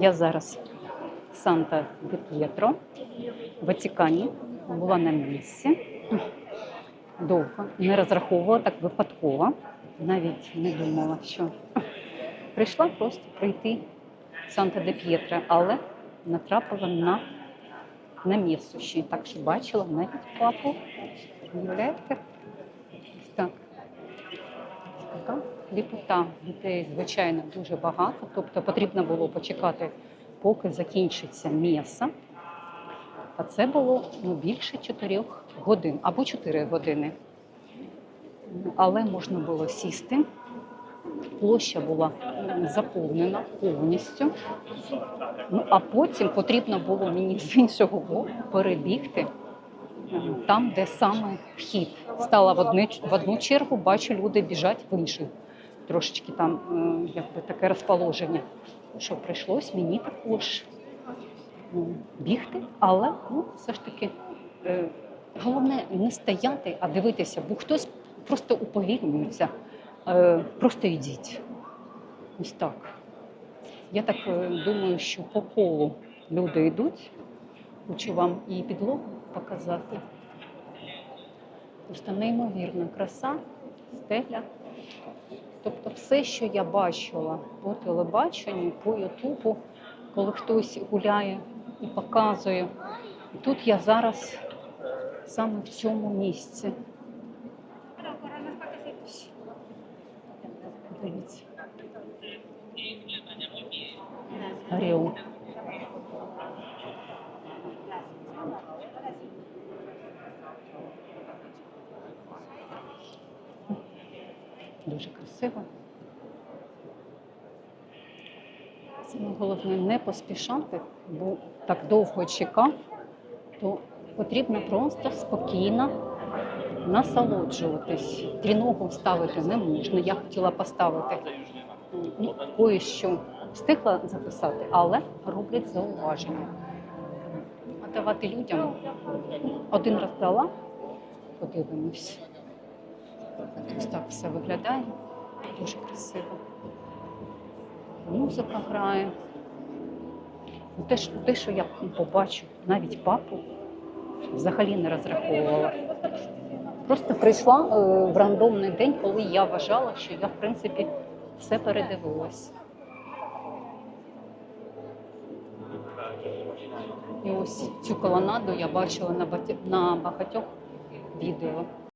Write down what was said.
Я зараз Санта де П'єтро, в Ватикані, була на місці. Довго не розраховувала так випадково. Навіть не думала, що прийшла просто пройти в Санта де П'єтро, але натрапила на, місце ще. Так що бачила навіть папу. Так. Така ліпота дітей, звичайно, дуже багато. Тобто потрібно було почекати, поки закінчиться м'ясо. А це було ну, більше 4 годин або 4 години. Але можна було сісти. Площа була заповнена повністю. Ну, а потім потрібно було мені з іншого боку перебігти там, де саме вхід. Стала в одну, в одну чергу, бачу, люди біжать в іншу. Трошечки там е, якби таке розположення. Що прийшлось мені також ну, бігти, але ну, все ж таки е, головне не стояти, а дивитися, бо хтось просто уповільнюється. Е, просто йдіть. Ось так. Я так думаю, що по колу люди йдуть. Хочу вам і підлогу показати. Просто неймовірна краса, стеля. Тобто все, що я бачила по телебаченню, по Ютубу, коли хтось гуляє і показує. І тут я зараз саме в цьому місці. Дивіться. Орел. Дуже красиво. Саме головне не поспішати, бо так довго чекав, то потрібно просто спокійно насолоджуватись. Тріногу ставити не можна. Я хотіла поставити ну, кое-що встигла записати, але роблять зауваження. А давати людям один раз дала, подивимось. Ось так все виглядає. Дуже красиво. Музика грає. Ну, Те, те, що я побачу, навіть папу, взагалі не розраховувала. Просто прийшла е, в рандомний день, коли я вважала, що я, в принципі, все передивилась. І ось цю колонаду я бачила на багатьох відео.